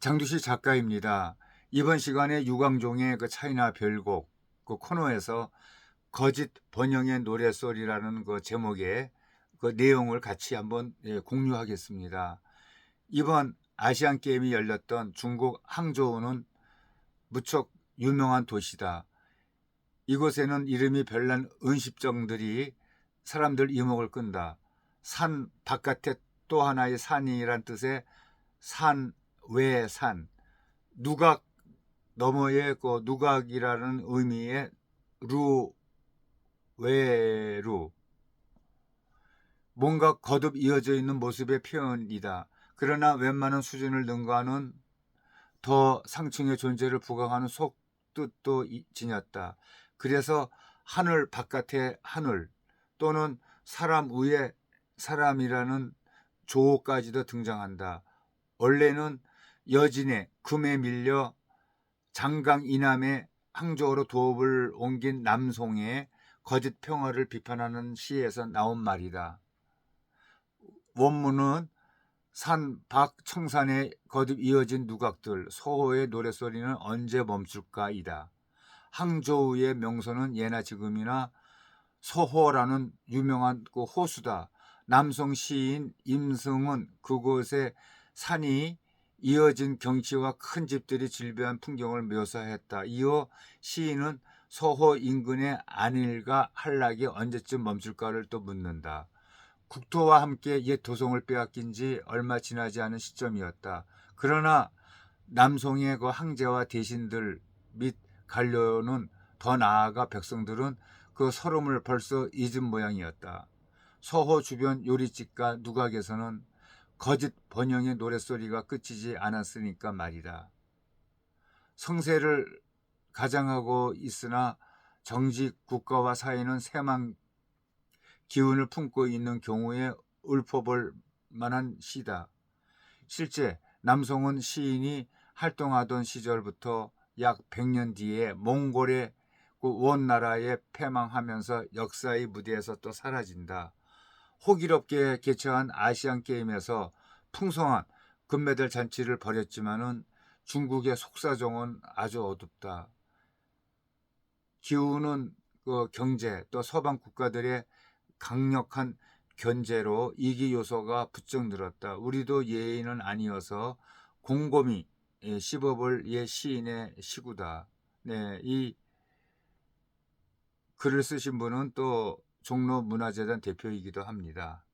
장두시 작가입니다. 이번 시간에 유광종의 그 차이나 별곡 그 코너에서 거짓 번영의 노래소리라는 그 제목의 그 내용을 같이 한번 예, 공유하겠습니다. 이번 아시안 게임이 열렸던 중국 항저우는 무척 유명한 도시다. 이곳에는 이름이 별난 은십정들이 사람들 이목을 끈다. 산 바깥에 또 하나의 산이란 뜻의 산 외의 산. 누각 너머의 그 누각이라는 의미의 루 외루. 뭔가 거듭 이어져 있는 모습의 표현이다. 그러나 웬만한 수준을 능가하는 더 상층의 존재를 부각하는 속뜻도 이- 지녔다. 그래서 하늘 바깥의 하늘 또는 사람 위에 사람이라는 조어까지도 등장한다. 원래는 여진의 금에 밀려 장강 이남의 항저우로 도읍을 옮긴 남송의 거짓 평화를 비판하는 시에서 나온 말이다. 원문은 산밖 청산에 거듭 이어진 누각들 소호의 노래소리는 언제 멈출까이다. 항저우의 명소는 예나 지금이나 소호라는 유명한 그 호수다. 남성 시인 임승은 그곳에 산이 이어진 경치와 큰 집들이 질비한 풍경을 묘사했다. 이어 시인은 소호 인근의 안일과 한락이 언제쯤 멈출까를 또 묻는다. 국토와 함께 옛 도성을 빼앗긴 지 얼마 지나지 않은 시점이었다. 그러나 남송의 그 항제와 대신들 및 관료는 더 나아가 백성들은 그 서름을 벌써 잊은 모양이었다. 서호 주변 요리집과 누각에서는 거짓 번영의 노랫소리가 끝이지 않았으니까 말이다. 성세를 가장하고 있으나 정직 국가와 사회는 세망 기운을 품고 있는 경우에 읊어볼 만한 시다. 실제 남성은 시인이 활동하던 시절부터 약 100년 뒤에 몽골의 그 원나라에 패망하면서 역사의 무대에서 또 사라진다. 호기롭게 개최한 아시안 게임에서 풍성한 금메달 잔치를 벌였지만은 중국의 속사정은 아주 어둡다. 기후는 그 경제 또 서방 국가들의 강력한 견제로 이기 요소가 부쩍 늘었다. 우리도 예의는 아니어서 곰곰이 예, 씹어볼 예 시인의 시구다. 네, 이 글을 쓰신 분은 또 종로 문화재단 대표이기도 합니다.